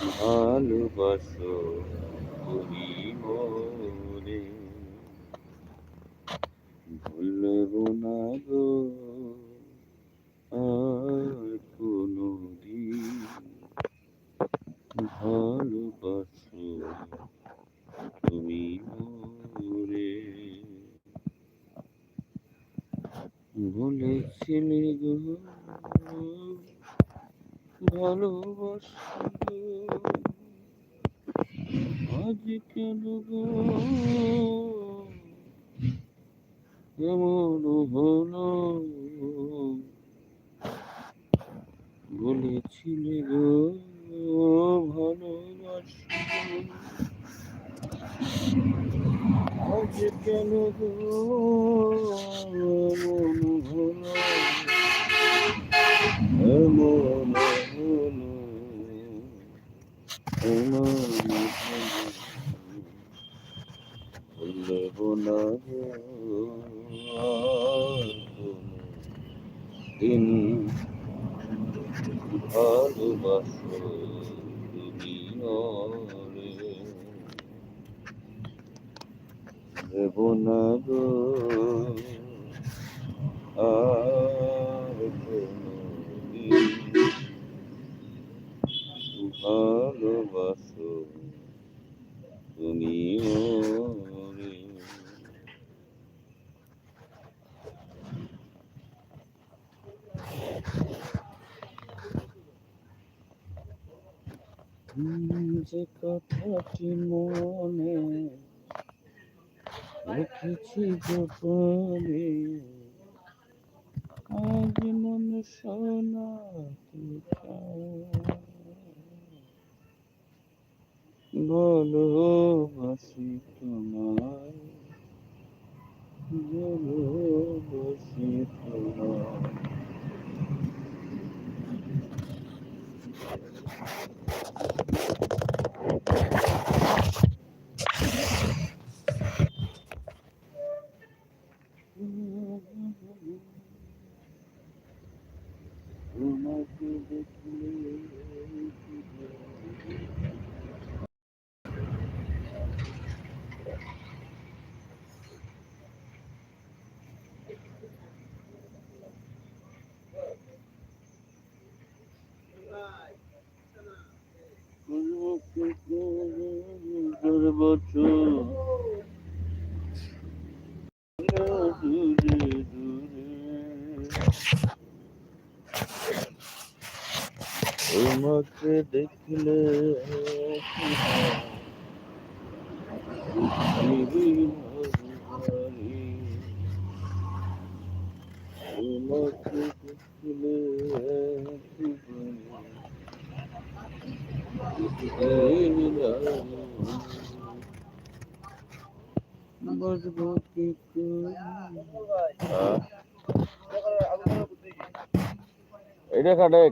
ভালোবাসো তুমি মোরে। ভুলব না গো আর কোনো দিন ভালোবাসো তুমি মোরে। বলেছিলে গো, ভালোবাসো। আজ কেন এমন হলো? বলেছিলে গো ভালোবাসো। আজ কেন গো এমন হলো এমন হলো এমন হলো ভুলব না গো আর কোনো দিন। ভালোবাসো তুমি দেব না গো আর ভালোবাসো তুমি ওরে যে কথাটি মনে রেখেছি গোপনে আজ মন শোনাতে চায় ভালোবাসি তোমায় ভালোবাসি তোমায়। তোমাকে কি করে? হ্যাঁ? এটা কাটে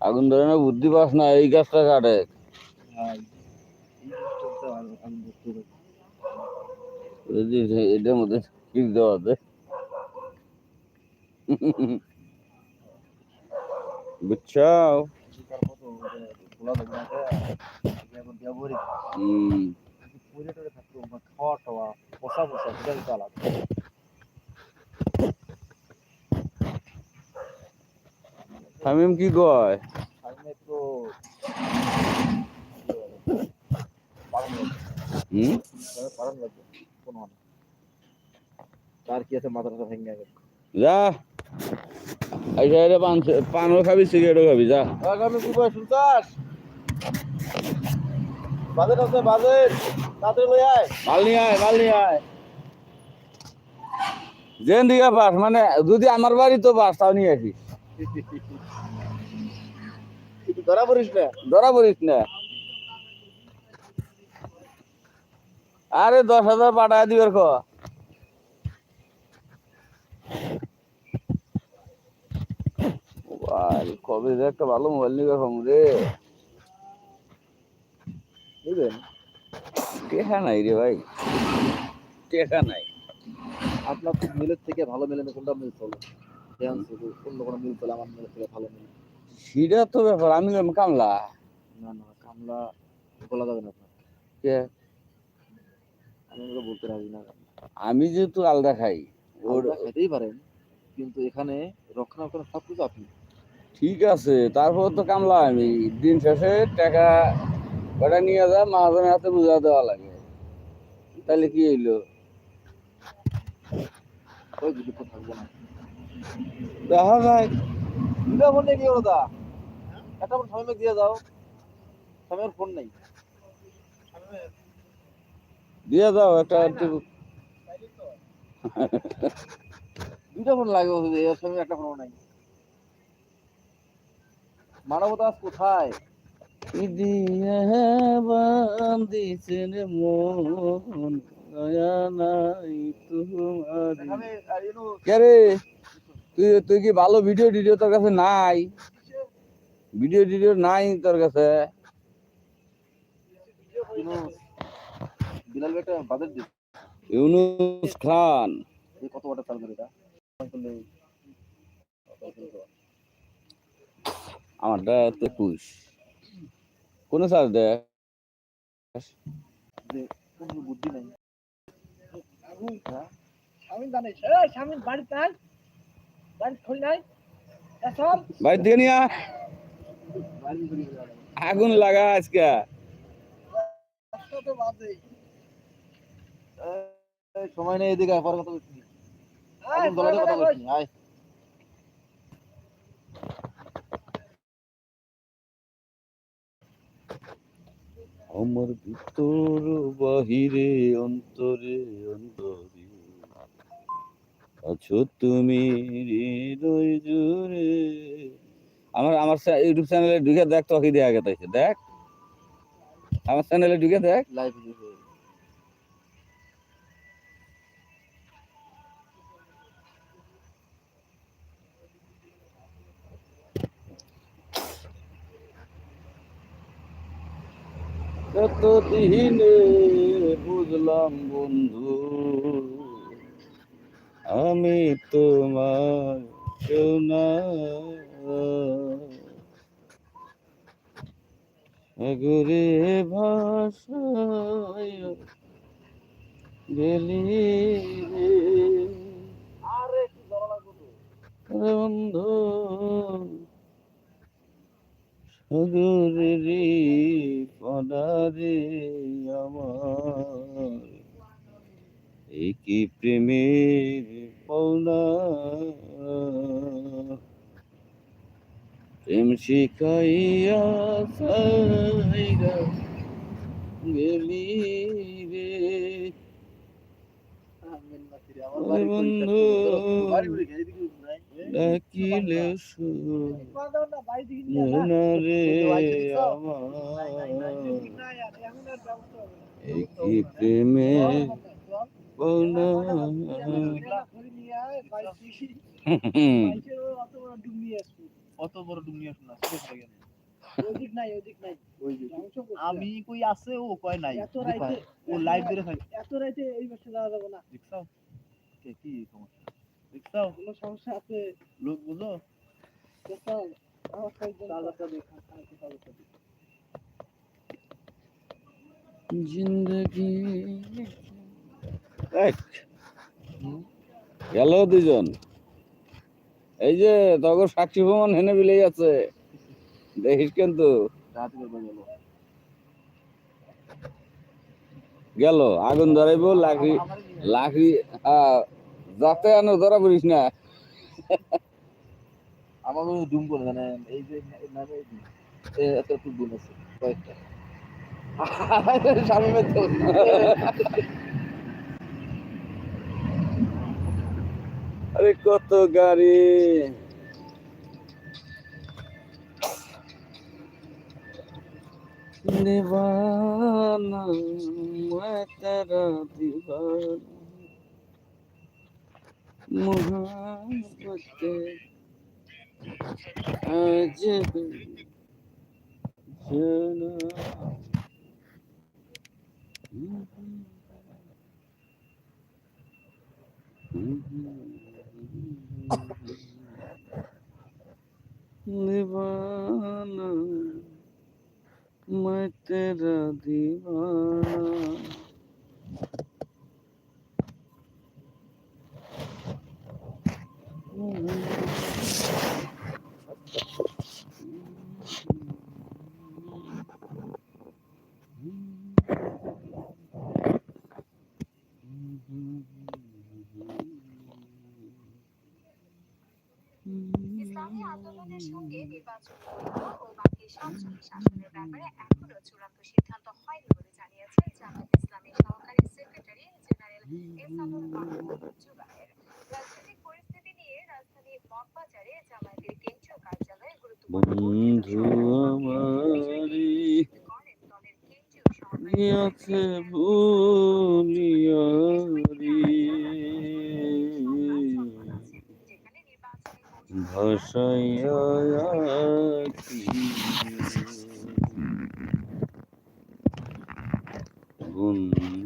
আগুন ধরে না বুদ্ধি পাস না, এই গাছটা কাটে এটার মধ্যে ঠিক দেওয়া আছে বুঝছাও হম তামিম কি কয়? হুম? তার কি আছে মাথা টাথা ভেঙে গেছে। যা। আইসা আইসা পান পানও খাবি সিগারেটও খাবি যা। আগামী কি বয় শুনতাস বাজেট আছে বাজেট। তাড়াতাড়ি লই আয়। মাল নিয়ে আয় মাল নিয়ে আয়। যেন দিকে পাস মানে যদি আমার বাড়ি তো পাস তাও নিয়ে আসিস। ধরা পড়িস না। ধরা পড়িস না। আরে দশ হাজার পাঠায় দিবের খ কবে একটা ভালো মোবাইল নিবে রে। বুঝলেন? টেকা নাই রে ভাই। টেকা নাই। আপনার মিলের থেকে ভালো মিলে কোনটা মিল চলে? অন্য কোনো মিল চলে আমার মিলের থেকে ভালো মিল? সেটা তো ব্যাপার আমি কামলা। না না কামলা বলা যাবে না আপনার। কে? আমি বলতে রাজি না। আমি যেহেতু আলাদা খাই ওর খেতেই পারেন কিন্তু এখানে রক্ষণাবেক্ষণ সব কিছু আপনি। ঠিক আছে তারপর তো কামলা আমি দিন শেষে টাকা কটা নিয়ে যা মহাজনের হাতে বুঝা দেওয়া লাগে। তাহলে কি হইল? দেখা যায় দুটা ফোন নেই দা একটা ফোন স্বামীকে দিয়ে দাও। স্বামীর ফোন নেই। দিয়ে দাও, একটা দুটা ফোন লাগে এর স্বামী একটা ফোন নাই। মানবতা কোথায়? দিয়ে মন দয়া নাই তোমার। তুই তুই কি ভালো ভিডিও টিডিও তোর কাছে নাই? ভিডিও টিডিও নাই তোর কাছে? বিলাল ইউনুস খান। কত ওয়াটার চাল করে এটা? করলে আমারটা তো একুশ কোন চার্জ দে? যে কোনো বুদ্ধি নাই। বাড়ি দিয়ে নিয়া। আগুন লাগা আজকে। সময় নেই এদিকে পরে কথা বলছি। কথা বলছি। আয়। আমার ভিতর বাহিরে, অন্তরে অন্তরে আছো তুমি হৃদয় জুড়ে। আমার আমার ইউটিউব চ্যানেলে ঢুকে দেখ তো কি দেয়া গেছে, দেখ। আমার চ্যানেলে ঢুকে দেখ। লাইভ কত দিনে বুঝলাম বন্ধু? আমি তোমার কেউ না সাগরে ভাষায় গেলি রে। আরে বন্ধু। সাগরেরই পদারে আমার কি প্রেমের পাওনা প্রেম শিখাইয়া সাইরা গেলি রে? বন্ধু। ডাকিলে সুর বাঁধাও না বাড়ি দিকে নিয়ে যা। না রে নাই, নাই, নাই, আমার নাই, আর এখন আর ব্যবস্থা হবে না। এই কি প্রেমে অত বড় ডুব নিয়ে আসবি। অত বড় ডুম নিয়ে আসো না, শেষ গেল। ওদিক নাই, ওদিক নাই। ওই যে, ধ্বংস করছে। আমি কই আছে ও কয় নাই। এত রাইতে ও লাইভ ধরে থাকে এত রাইতে এই বাসে যাওয়া যাবে না। দেখছাও? কে কি সমস্যা? দেখছাও কোনো সমস্যা আছে? লোক বুঝো। জিন্দগি। গেল দুজন। এই যে তখন সাক্ষী প্রমাণ হেনে বিলে আছে দেখিস কিন্তু। গেল আগুন ধরাইব লাকড়ি লাকড়ি আহ, যাতে আনো ধরা পড়িস না আমাকে ডুম করে মানে এই যে নামে এত একটু ডুম আছে কয়েকটা স্বামী তো আরে কত গাড়ি दीवाना मैं तेरा दीवाना मोहब्बत के आज भी जाना दीवाना मैं तेरा दीवाना সঙ্গে নির্বাচন ও বাকি আসনের ব্যাপারে এখনও চূড়ান্ত সিদ্ধান্ত হয়নি বলে জানিয়েছেন জামায়াত ইসলামী সহকারী সেক্রেটারি জেনারেল জুবায়ের। রাজনৈতিক পরিস্থিতি নিয়ে রাজধানী মগবাজারে জামায়াতের কেন্দ্রীয় কার্যালয়ে গুরুত্বপূর্ণ বন্ধু আমারি করেন দলের কেন্দ্রীয় সহকারী গিয়াছে ভুলিয়া রে যেখানে নির্বাচনী কৌশল ভাষাইয়া আছি বন্ধু